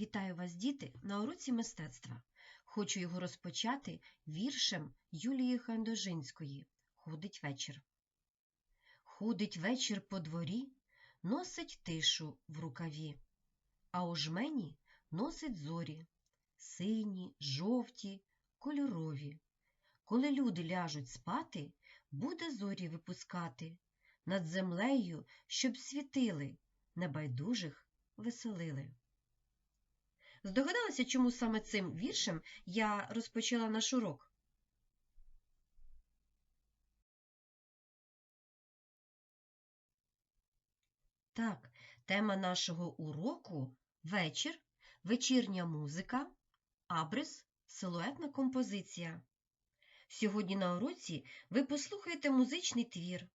Вітаю вас, діти, на уроці мистецтва. Хочу його розпочати віршем Юлії Хандожинської Ходить вечір. Ходить вечір по дворі, носить тишу в рукаві, а у жмені носить зорі, сині, жовті, кольорові. Коли люди ляжуть спати, буде зорі випускати над землею, щоб світили, небайдужих веселили. Здогадалися, чому саме цим віршем я розпочала наш урок? Так, тема нашого уроку вечір, вечірня музика, абрис, силуетна композиція. Сьогодні на уроці ви послухаєте музичний твір,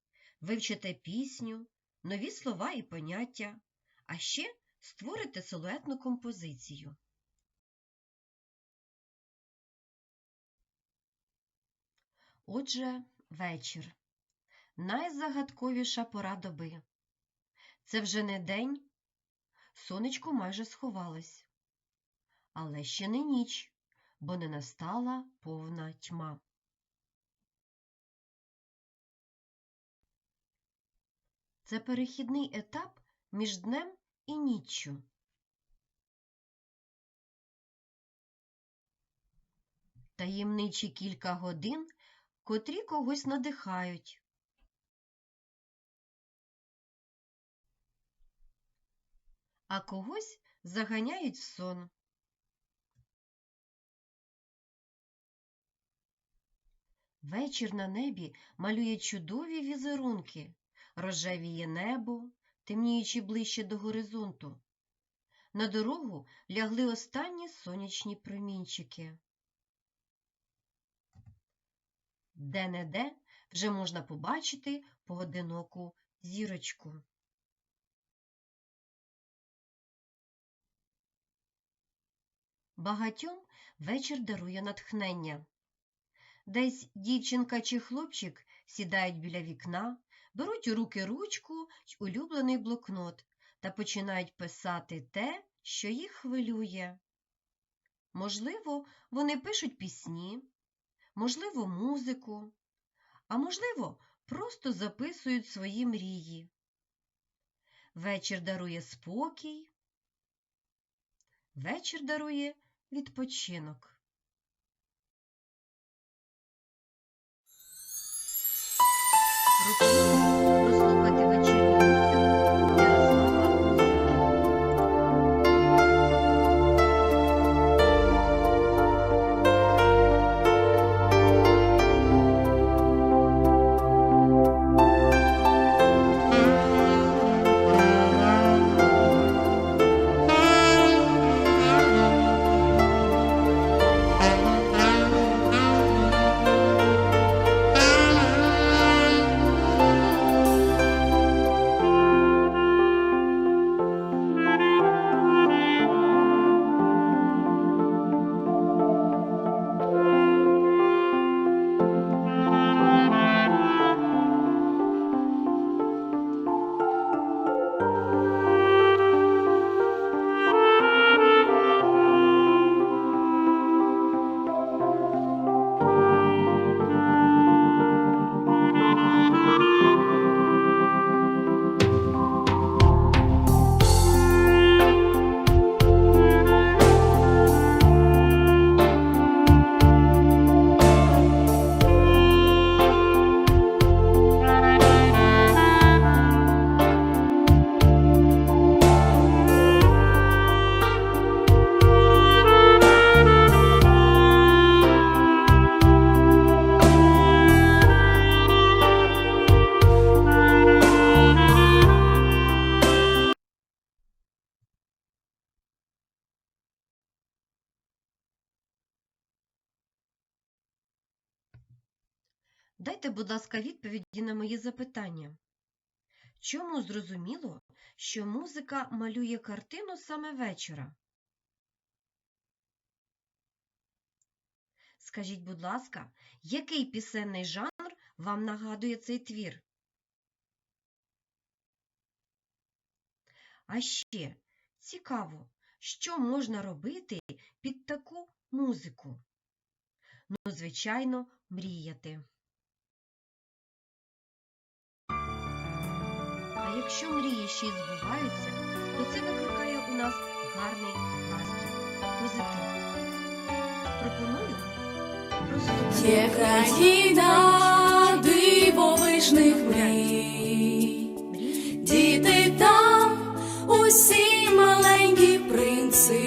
вивчите пісню, нові слова і поняття, а ще створите силуетну композицію. Отже, вечір. Найзагадковіша пора доби. Це вже не день, сонечко майже сховалось. Але ще не ніч, бо не настала повна тьма. Це перехідний етап між днем і ніччю. Таємничі кілька годин, котрі когось надихають. А когось заганяють в сон. Вечір на небі малює чудові візерунки, рожевіє небо, темніючи ближче до горизонту. На дорогу лягли останні сонячні промінчики. Де-не-де вже можна побачити поодиноку зірочку. Багатьом вечір дарує натхнення. Десь дівчинка чи хлопчик сідають біля вікна, беруть у руки ручку й улюблений блокнот та починають писати те, що їх хвилює. Можливо, вони пишуть пісні, можливо, музику, а можливо, просто записують свої мрії. Вечір дарує спокій, вечір дарує відпочинок. Пропоную Дайте, будь ласка, відповіді на мої запитання. Чому зрозуміло, що музика малює картину саме вечора? Скажіть, будь ласка, який пісенний жанр вам нагадує цей твір? А ще цікаво, що можна робити під таку музику? Ну, звичайно, мріяти. Якщо мрії ще й збуваються, то це викликає у нас гарний настрій, позитив. Пропоную просто Є країна дивовижних мрій, діти там усі маленькі принци,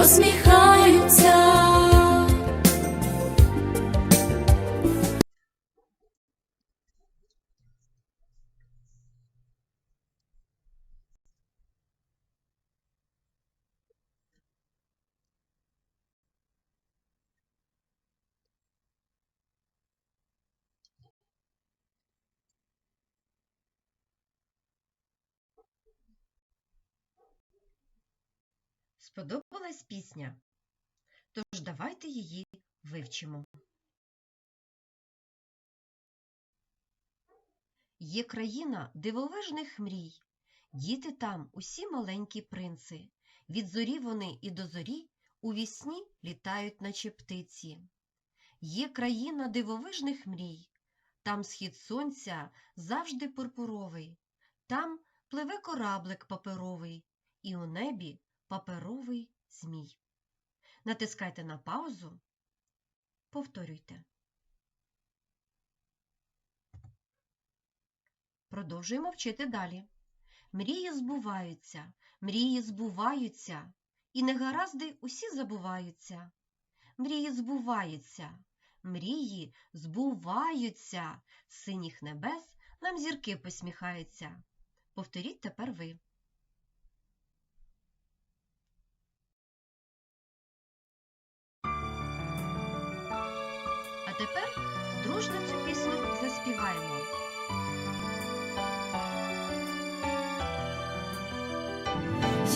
посміхаються. Сподобалась пісня? Тож давайте її вивчимо. Є країна дивовижних мрій. Діти там усі маленькі принци. Від зорі вони і до зорі у вісні літають, наче птиці. Є країна дивовижних мрій. Там схід сонця завжди пурпуровий. Там пливе кораблик паперовий, і у небі паперовий змій. Натискайте на паузу. Повторюйте. Продовжуємо вчити далі. Мрії збуваються, мрії збуваються, і негаразди усі забуваються. Мрії збуваються, мрії збуваються, синіх небес нам зірки посміхаються. Повторіть тепер ви. Тепер дружно цю пісню заспіваємо.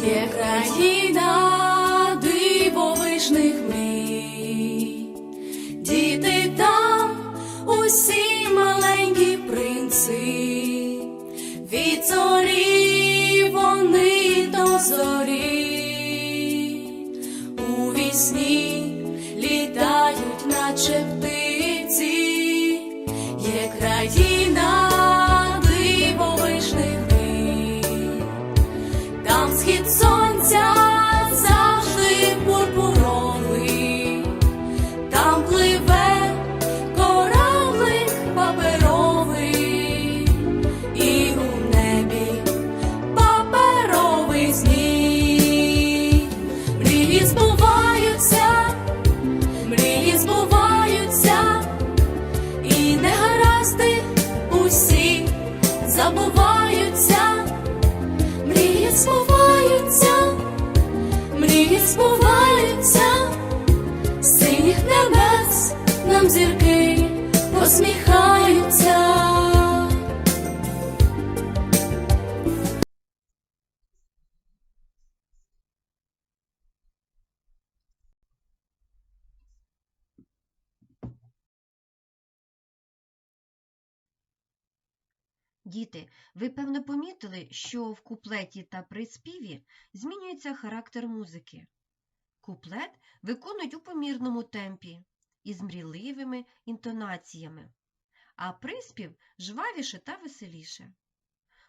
Є країна дивовижних мрій, діти там усі маленькі принци, від зорі вони до зорі, нам зірки посміхаються. Діти, ви певно помітили, що в куплеті та приспіві змінюється характер музики. Куплет виконують у помірному темпі із мрійливими інтонаціями, а приспів жвавіше та веселіше.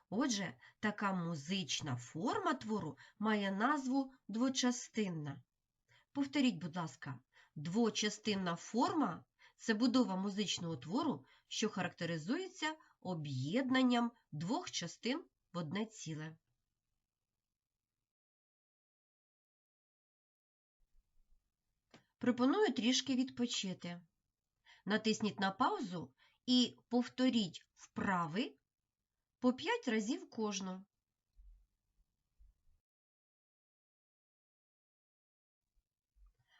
Отже, така музична форма твору має назву двочастинна. Повторіть, будь ласка, Двочастинна форма це будова музичного твору, що характеризується об'єднанням двох частин в одне ціле. Пропоную трішки відпочити. Натисніть на паузу і повторіть вправи по 5 разів кожну.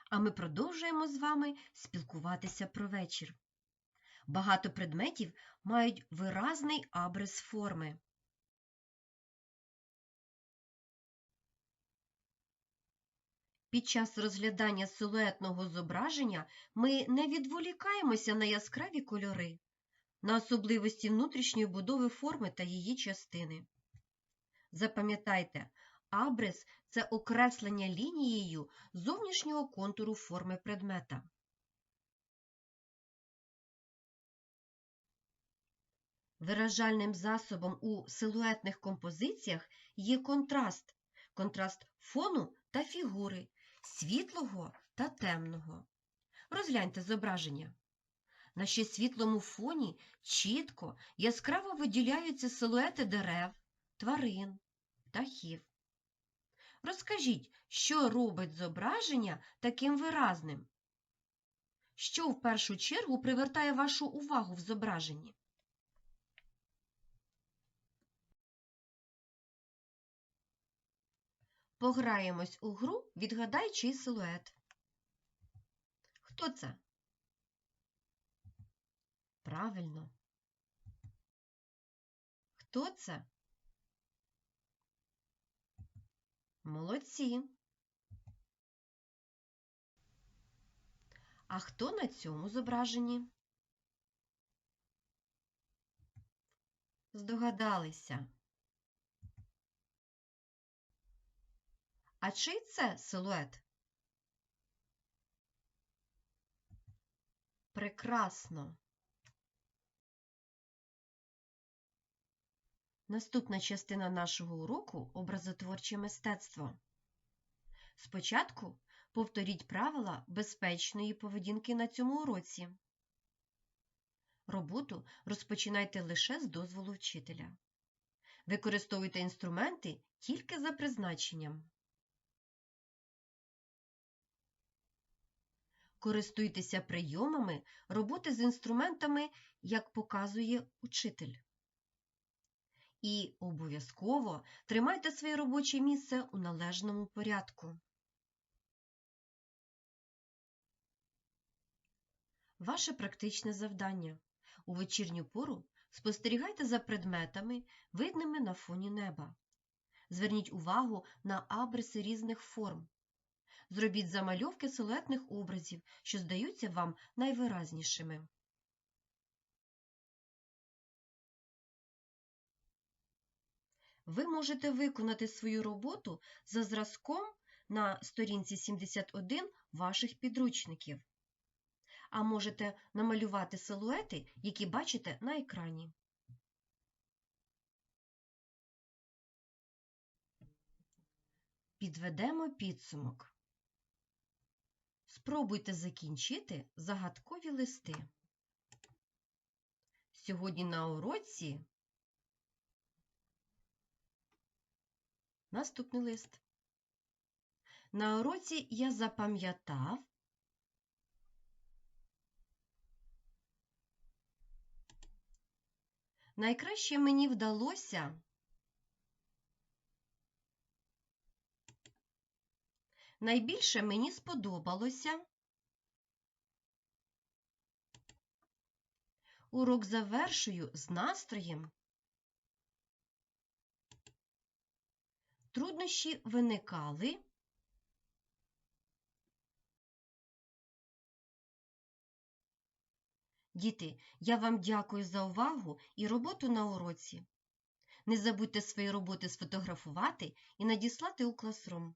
А ми продовжуємо з вами спілкуватися про вечір. Багато предметів мають виразний абрис форми. Під час розглядання силуетного зображення ми не відволікаємося на яскраві кольори, на особливості внутрішньої будови форми та її частини. Запам'ятайте, абрис – це окреслення лінією зовнішнього контуру форми предмета. Виражальним засобом у силуетних композиціях є контраст, контраст фону та фігури, світлого та темного. Розгляньте зображення. На ще світлому фоні чітко, яскраво виділяються силуети дерев, тварин, птахів. Розкажіть, що робить зображення таким виразним? Що в першу чергу привертає вашу увагу в зображенні? Пограємось у гру «Відгадай, чий силует». Хто це? Правильно. Хто це? Молодці. А хто на цьому зображенні? Здогадалися. А чий це силует? Прекрасно. Наступна частина нашого уроку образотворче мистецтво. Спочатку повторіть правила безпечної поведінки на цьому уроці. Роботу розпочинайте лише з дозволу вчителя. Використовуйте інструменти тільки за призначенням. Користуйтеся прийомами роботи з інструментами, як показує учитель. І обов'язково тримайте своє робоче місце у належному порядку. Ваше практичне завдання. У вечірню пору спостерігайте за предметами, видними на фоні неба. Зверніть увагу на абриси різних форм. Зробіть замальовки силуетних образів, що здаються вам найвиразнішими. Ви можете виконати свою роботу за зразком на сторінці 71 ваших підручників, а можете намалювати силуети, які бачите на екрані. Підведемо підсумок. Спробуйте закінчити загадкові листи. Сьогодні на уроці наступний лист. На уроці я запам'ятав найкраще мені вдалося Найбільше мені сподобалося. Урок завершую з настроєм. Труднощі виникали. Діти, я вам дякую за увагу і роботу на уроці. Не забудьте свої роботи сфотографувати і надіслати у класрум.